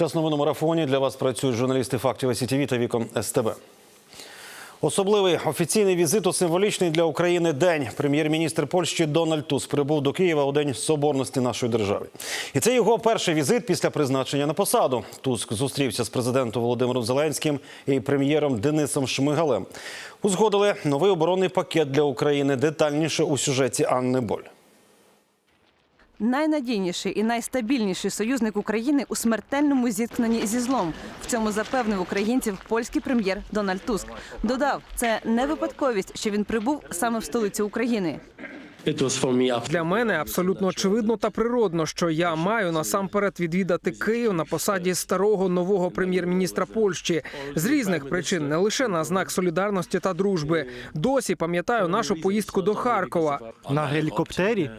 Час новин у марафоні для вас працюють журналісти фактів СІТВ та вікон СТБ. Особливий офіційний візит у символічний для України день. Прем'єр-міністр Польщі Дональд Туск прибув до Києва у день соборності нашої держави. І це його перший візит після призначення на посаду. Туск зустрівся з президентом Володимиром Зеленським і прем'єром Денисом Шмигалем. Узгодили новий оборонний пакет для України. Детальніше у сюжеті Анни Боль. Найнадійніший і найстабільніший союзник України у смертельному зіткненні зі злом. В цьому запевнив українців польський прем'єр Дональд Туск. Додав, це не випадковість, що він прибув саме в столицю України. Для мене абсолютно очевидно та природно, що я маю насамперед відвідати Київ на посаді старого нового прем'єр-міністра Польщі з різних причин, не лише на знак солідарності та дружби. Досі пам'ятаю нашу поїздку до Харкова. На гелікоптері?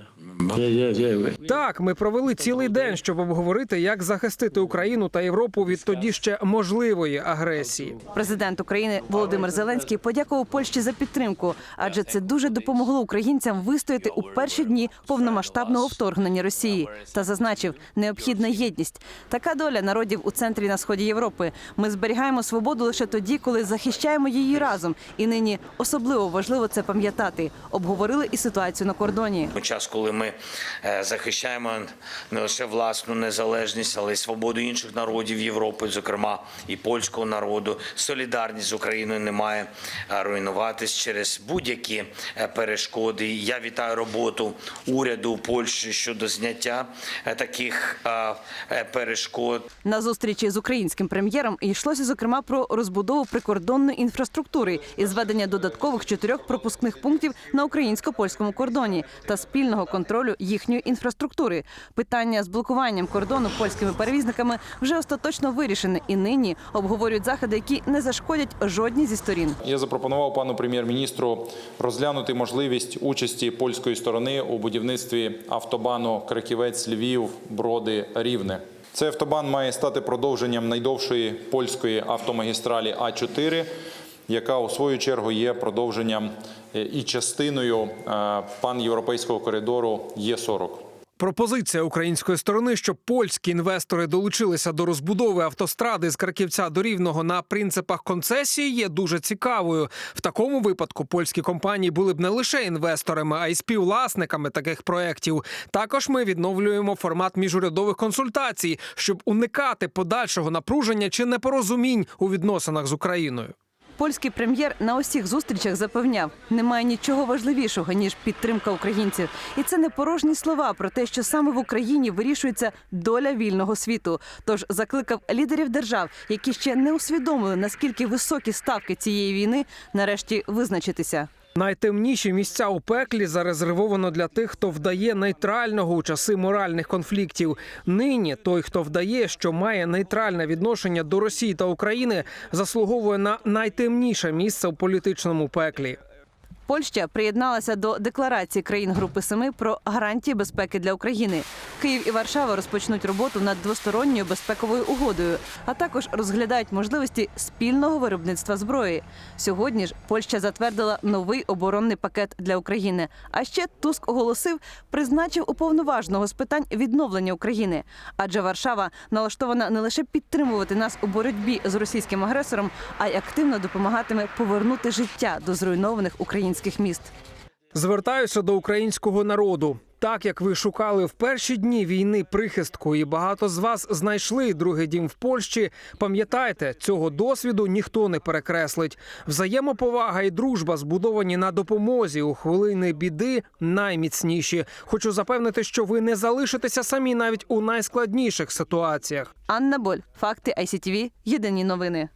Так, ми провели цілий день, щоб обговорити, як захистити Україну та Європу від тоді ще можливої агресії. Президент України Володимир Зеленський подякував Польщі за підтримку, адже це дуже допомогло українцям вистояти у перші дні повномасштабного вторгнення Росії та зазначив, необхідна єдність. Така доля народів у центрі на сході Європи. Ми зберігаємо свободу лише тоді, коли захищаємо її разом. І нині особливо важливо це пам'ятати. Обговорили і ситуацію на кордоні. Час, коли ми е, захищаємо не лише власну незалежність, але й свободу інших народів Європи, зокрема і польського народу, солідарність з Україною не має е, руйнуватись через будь-які е, перешкоди. Я вітаю роботу уряду Польщі щодо зняття таких перешкод. На зустрічі з українським прем'єром йшлося зокрема про розбудову прикордонної інфраструктури і зведення додаткових чотирьох пропускних пунктів на українсько-польському кордоні та спільного контролю їхньої інфраструктури. Питання з блокуванням кордону польськими перевізниками вже остаточно вирішене, і нині обговорюють заходи, які не зашкодять жодній зі сторін. Я запропонував пану прем'єр-міністру розглянути можливість участі польської сторони у будівництві автобану Краківець, Львів, Броди, Рівне. Цей автобан має стати продовженням найдовшої польської автомагістралі А4, яка у свою чергу є продовженням е, і частиною е, панєвропейського коридору Є40. Пропозиція української сторони, щоб польські інвестори долучилися до розбудови автостради з Краківця до Рівного на принципах концесії, є дуже цікавою. В такому випадку польські компанії були б не лише інвесторами, а й співвласниками таких проєктів. Також ми відновлюємо формат міжурядових консультацій, щоб уникати подальшого напруження чи непорозумінь у відносинах з Україною. Польський прем'єр на усіх зустрічах запевняв, немає нічого важливішого ніж підтримка українців, і це не порожні слова про те, що саме в Україні вирішується доля вільного світу. Тож закликав лідерів держав, які ще не усвідомили наскільки високі ставки цієї війни, нарешті визначитися. Найтемніші місця у пеклі зарезервовано для тих, хто вдає нейтрального у часи моральних конфліктів. Нині той, хто вдає, що має нейтральне відношення до Росії та України, заслуговує на найтемніше місце в політичному пеклі. Польща приєдналася до декларації країн Групи Семи про гарантії безпеки для України. Київ і Варшава розпочнуть роботу над двосторонньою безпековою угодою, а також розглядають можливості спільного виробництва зброї. Сьогодні ж Польща затвердила новий оборонний пакет для України. А ще Туск оголосив, призначив уповноваженого з питань відновлення України. Адже Варшава налаштована не лише підтримувати нас у боротьбі з російським агресором, а й активно допомагатиме повернути життя до зруйнованих українських міст. Звертаюся до українського народу. Так як ви шукали в перші дні війни прихистку, і багато з вас знайшли другий дім в Польщі. Пам'ятайте, цього досвіду ніхто не перекреслить. Взаємоповага і дружба, збудовані на допомозі у хвилини біди, найміцніші. Хочу запевнити, що ви не залишитеся самі навіть у найскладніших ситуаціях. Анна Боль, факти ICTV, Єдині новини.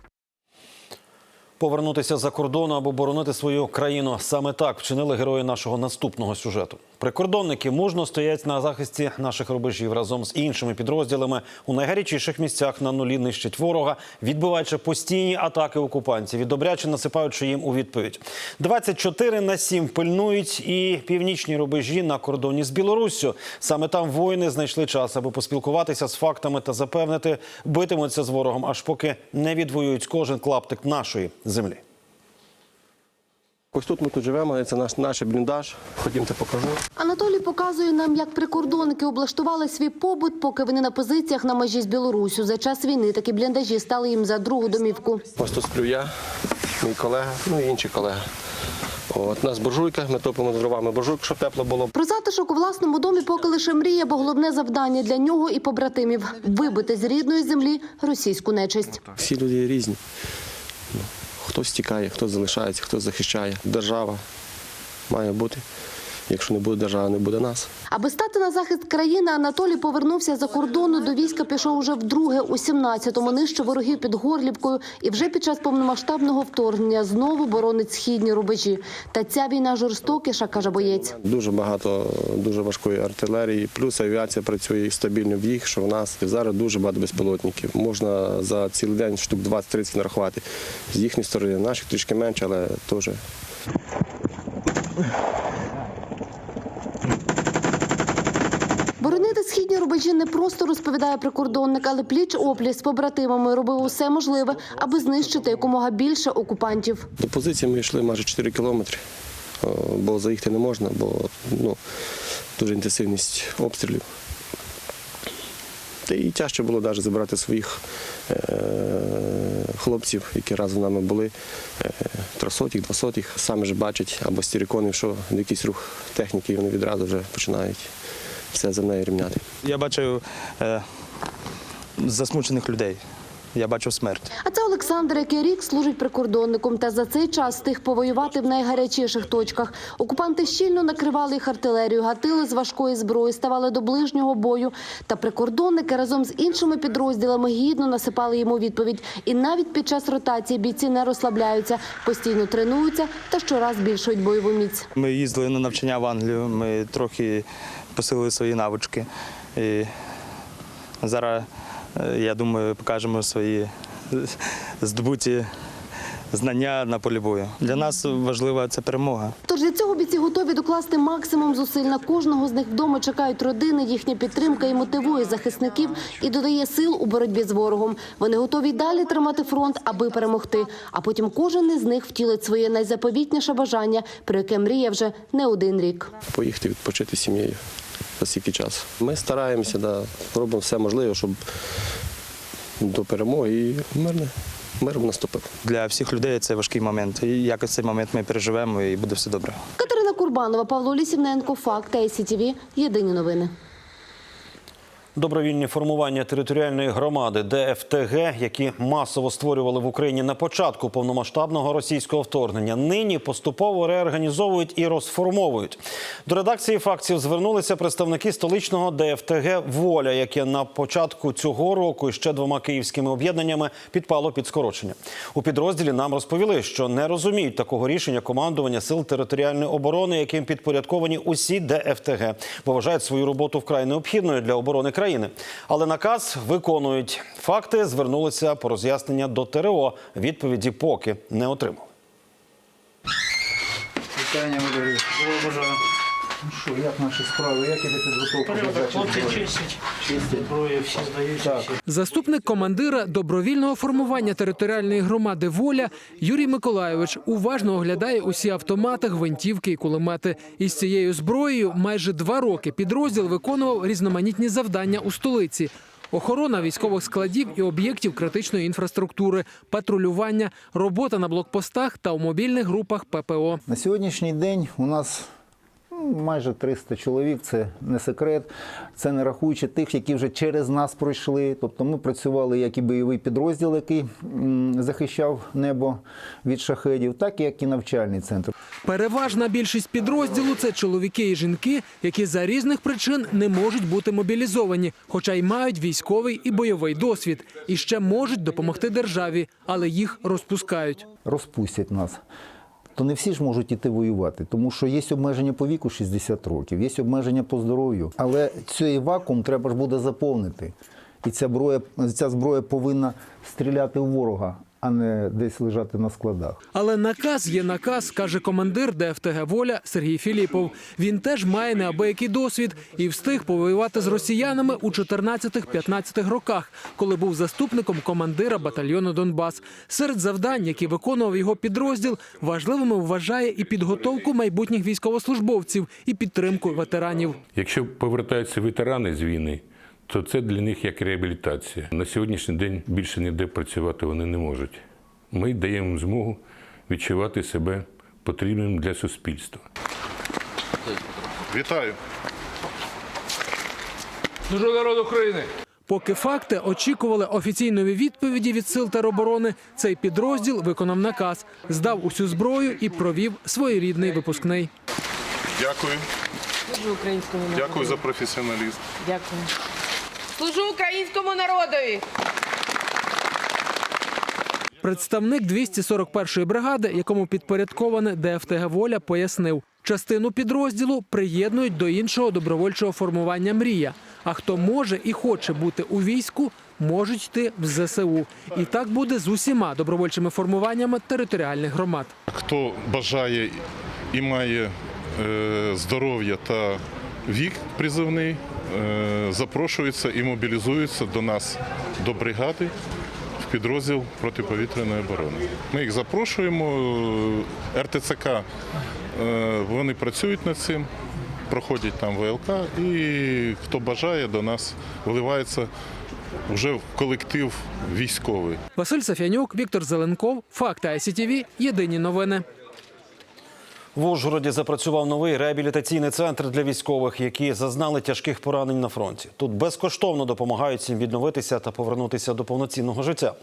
Повернутися за кордон або боронити свою країну саме так вчинили герої нашого наступного сюжету. Прикордонники мужно стоять на захисті наших рубежів разом з іншими підрозділами у найгарячіших місцях на нулі нищать ворога, відбиваючи постійні атаки окупантів і добряче насипаючи їм у відповідь. 24 на 7 пильнують і північні рубежі на кордоні з Білоруссю. Саме там воїни знайшли час, аби поспілкуватися з фактами та запевнити, битимуться з ворогом, аж поки не відвоюють кожен клаптик нашої землі. Ось тут ми тут живемо, це наш, наш бліндаж. Ходімте, покажу. Анатолій показує нам, як прикордонники облаштували свій побут, поки вони на позиціях на межі з Білорусю. За час війни такі бліндажі стали їм за другу домівку. Ось тут сплю я, мій колега, ну і інші колеги. От, у нас буржуйка, ми топимо з дровами буржуйку, щоб тепло було. Про затишок у власному домі поки лише мрія, бо головне завдання для нього і побратимів вибити з рідної землі російську нечисть. Всі люди різні. Ну, Хтось тікає, хтось залишається, хто захищає. Держава має бути. Якщо не буде держави, не буде нас. Аби стати на захист країни, Анатолій повернувся за кордону. До війська пішов уже вдруге у 17-му, нижче ворогів під Горлівкою. І вже під час повномасштабного вторгнення знову боронить східні рубежі. Та ця війна жорстокіша, каже боєць. Дуже багато дуже важкої артилерії, плюс авіація працює стабільно в їх, що в нас зараз дуже багато безпілотників. Можна за цілий день штук 20-30 нарахувати. З їхньої сторони, наших трішки менше, але теж. Боронити східні не просто розповідає прикордонник, але пліч опліч з побратимами робив усе можливе, аби знищити якомога більше окупантів. До позиції ми йшли майже 4 кілометри, бо заїхати не можна, бо ну, дуже інтенсивність обстрілів. Та і тяжче було навіть забрати своїх е- хлопців, які разом з нами були, е- трьохсотих, двосотих, самі ж бачать або стірікони, що якийсь рух техніки, і вони відразу вже починають все за нею рівняти. Я бачив е, засмучених людей. Я бачив смерть. А це Олександр, який рік служить прикордонником. Та за цей час встиг повоювати в найгарячіших точках. Окупанти щільно накривали їх артилерію, гатили з важкої зброї, ставали до ближнього бою. Та прикордонники разом з іншими підрозділами гідно насипали йому відповідь. І навіть під час ротації бійці не розслабляються, постійно тренуються та щораз збільшують бойову міць. Ми їздили на навчання в Англію, ми трохи посилили свої навички. І зараз, е, я думаю, покажемо свої здобуті знання на полі бою. Для нас важлива це перемога. Тож для цього бійці готові докласти максимум зусиль. На кожного з них вдома чекають родини, їхня підтримка і мотивує захисників і додає сил у боротьбі з ворогом. Вони готові далі тримати фронт, аби перемогти. А потім кожен із них втілить своє найзаповітніше бажання, про яке мріє вже не один рік. Поїхати відпочити сім'єю за стільки часу. Ми стараємося, да, робимо все можливе, щоб до перемоги і мирне, мир наступив. Для всіх людей це важкий момент. І якось цей момент ми переживемо і буде все добре. Катерина Курбанова, Павло Лісівненко, Факт, ICTV. Єдині новини. Добровільні формування територіальної громади ДФТГ, які масово створювали в Україні на початку повномасштабного російського вторгнення, нині поступово реорганізовують і розформовують. До редакції фактів звернулися представники столичного ДФТГ Воля, яке на початку цього року ще двома київськими об'єднаннями підпало під скорочення. У підрозділі нам розповіли, що не розуміють такого рішення командування сил територіальної оборони, яким підпорядковані усі ДФТГ, бо вважають свою роботу вкрай необхідною для оборони країни. Але наказ виконують. Факти звернулися по роз'яснення до ТРО. Відповіді поки не отримали. Вітання, Валерій. Ну що, як наші справи? Як іде підготовка до здачі зброї? Чистять. Зброю всі здаються. Так. Заступник командира добровільного формування територіальної громади Воля Юрій Миколайович уважно оглядає усі автомати, гвинтівки і кулемети. Із цією зброєю майже два роки підрозділ виконував різноманітні завдання у столиці. Охорона військових складів і об'єктів критичної інфраструктури, патрулювання, робота на блокпостах та у мобільних групах ППО. На сьогоднішній день у нас майже 300 чоловік, це не секрет. Це не рахуючи тих, які вже через нас пройшли. Тобто ми працювали як і бойовий підрозділ, який захищав небо від шахедів, так і як і навчальний центр. Переважна більшість підрозділу це чоловіки і жінки, які за різних причин не можуть бути мобілізовані, хоча й мають військовий і бойовий досвід, і ще можуть допомогти державі, але їх розпускають. розпустять нас. То не всі ж можуть іти воювати, тому що є обмеження по віку 60 років, є обмеження по здоров'ю. Але цей вакуум треба ж буде заповнити. І ця зброя, ця зброя повинна стріляти в ворога. А не десь лежати на складах. Але наказ є наказ, каже командир ДФТГ Воля Сергій Філіпов. Він теж має неабиякий досвід і встиг повоювати з росіянами у 14-15 роках, коли був заступником командира батальйону Донбас. Серед завдань, які виконував його підрозділ, важливими вважає і підготовку майбутніх військовослужбовців, і підтримку ветеранів. Якщо повертаються ветерани з війни, то це для них як реабілітація. На сьогоднішній день більше ніде працювати вони не можуть. Ми даємо їм змогу відчувати себе потрібним для суспільства. Вітаю. Служу народ України. Поки факти очікували офіційної відповіді від сил тероборони, цей підрозділ виконав наказ, здав усю зброю і провів своєрідний випускний. Дякую. Українському. Дякую за професіоналізм. Дякую. Служу українському народові. Представник 241-ї бригади, якому підпорядковане ДФТГ Воля, пояснив, частину підрозділу приєднують до іншого добровольчого формування Мрія. А хто може і хоче бути у війську, можуть йти в ЗСУ. І так буде з усіма добровольчими формуваннями територіальних громад. Хто бажає і має е, здоров'я та вік призовний, е, запрошується і мобілізується до нас до бригади в підрозділ протиповітряної оборони. Ми їх запрошуємо. е, РТЦК е, вони працюють над цим, проходять там ВЛК, і хто бажає до нас вливається вже в колектив військовий. Василь Сафянюк, Віктор Зеленков, Факти ICTV, Єдині новини. В Ужгороді запрацював новий реабілітаційний центр для військових, які зазнали тяжких поранень на фронті. Тут безкоштовно допомагають їм відновитися та повернутися до повноцінного життя.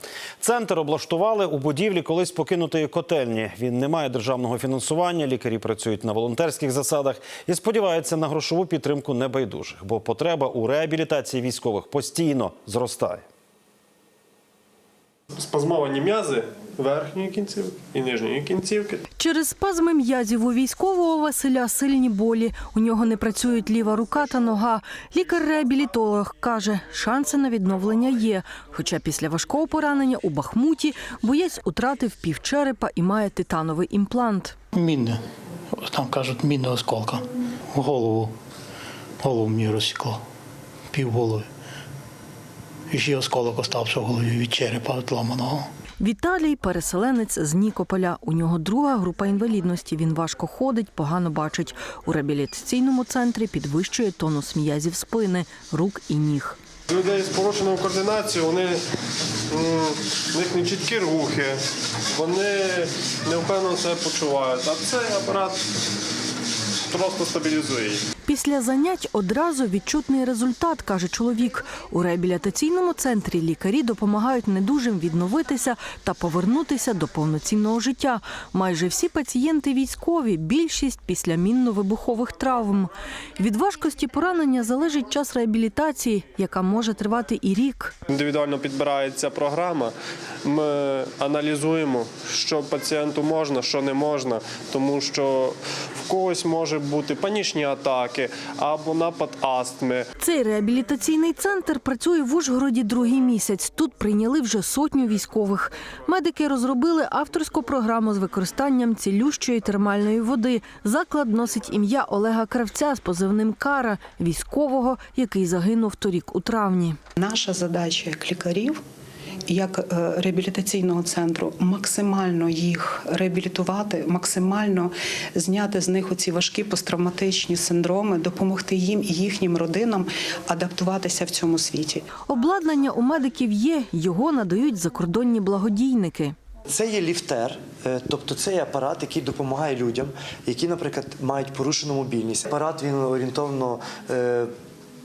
Центр облаштували у будівлі колись покинутої котельні. Він не має державного фінансування. Лікарі працюють на волонтерських засадах і сподіваються на грошову підтримку небайдужих, бо потреба у реабілітації військових постійно зростає. Спазмовані м'язи верхньої кінцівки і нижньої кінцівки. Через спазми м'язів у військового Василя сильні болі. У нього не працюють ліва рука та нога. Лікар-реабілітолог каже, шанси на відновлення є. Хоча після важкого поранення у Бахмуті боєць утратив півчерепа і має титановий імплант. Мінне. Там кажуть, мінне осколка. Голову. Голову мені розсікло. Пів голови. Ще осколок остався в голові від черепа відламаного. Віталій переселенець з Нікополя. У нього друга група інвалідності. Він важко ходить, погано бачить. У реабілітаційному центрі підвищує тонус м'язів спини, рук і ніг. Людей з порушеною координацією, вони, в них не чіткі рухи, вони невпевнено себе почувають. А цей апарат просто стабілізує їх. Після занять одразу відчутний результат, каже чоловік. У реабілітаційному центрі лікарі допомагають недужим відновитися та повернутися до повноцінного життя. Майже всі пацієнти військові, більшість після мінно-вибухових травм. Від важкості поранення залежить час реабілітації, яка може тривати і рік. Індивідуально підбирається програма. Ми аналізуємо, що пацієнту можна, що не можна, тому що в когось може бути панічні атаки або напад астми. Цей реабілітаційний центр працює в Ужгороді другий місяць. Тут прийняли вже сотню військових. Медики розробили авторську програму з використанням цілющої термальної води. Заклад носить ім'я Олега Кравця з позивним Кара, військового, який загинув торік у травні. Наша задача як лікарів. Як е, реабілітаційного центру максимально їх реабілітувати, максимально зняти з них оці важкі посттравматичні синдроми, допомогти їм і їхнім родинам адаптуватися в цьому світі. Обладнання у медиків є, його надають закордонні благодійники. Це є ліфтер, е, тобто це є апарат, який допомагає людям, які, наприклад, мають порушену мобільність. Апарат він орієнтовно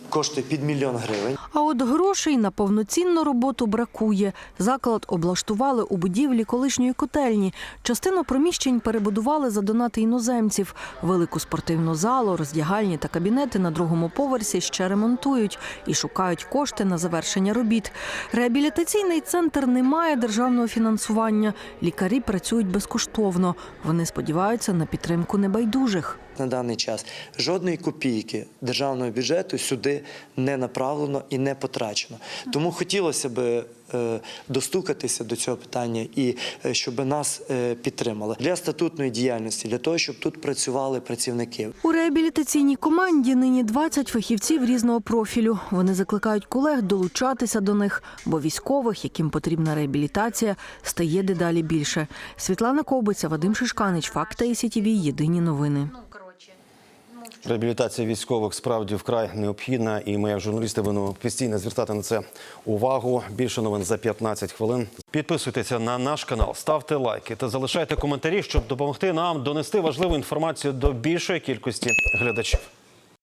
коштує під мільйон гривень. А от грошей на повноцінну роботу бракує. Заклад облаштували у будівлі колишньої котельні. Частину приміщень перебудували за донати іноземців. Велику спортивну залу, роздягальні та кабінети на другому поверсі ще ремонтують і шукають кошти на завершення робіт. Реабілітаційний центр не має державного фінансування. Лікарі працюють безкоштовно. Вони сподіваються на підтримку небайдужих. На даний час жодної копійки державного бюджету сюди не направлено і не потрачено. Тому хотілося б е, достукатися до цього питання і е, щоб нас е, підтримали для статутної діяльності, для того, щоб тут працювали працівники. У реабілітаційній команді нині 20 фахівців різного профілю. Вони закликають колег долучатися до них, бо військових, яким потрібна реабілітація, стає дедалі більше. Світлана Ковбиця, Вадим Шишканич, Факти СІТВ, Єдині новини. Реабілітація військових справді вкрай необхідна, і ми, як журналісти, будемо постійно звертати на це увагу. Більше новин за 15 хвилин. Підписуйтеся на наш канал, ставте лайки та залишайте коментарі, щоб допомогти нам донести важливу інформацію до більшої кількості глядачів.